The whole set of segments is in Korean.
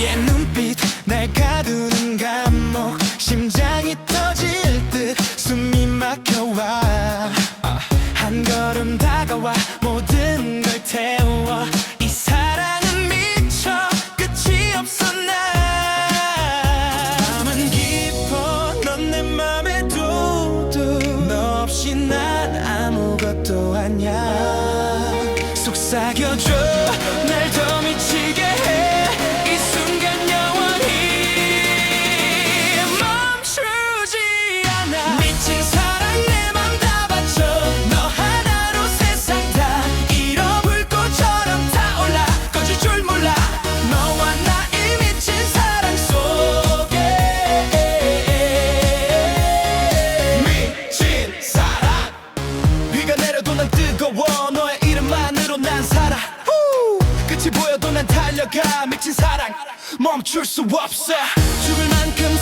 얘 눈빛 날 가두는 감목 심장이 없이 난 아무것도 아냐 속삭여줘. 날 더 미치게 보여도 난 뜨거워. 너의 이름만으로 난 살아 끝이 보여도 난 달려가. 미친 사랑. 멈출 수 없어. 죽을 만큼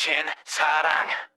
미친 사랑.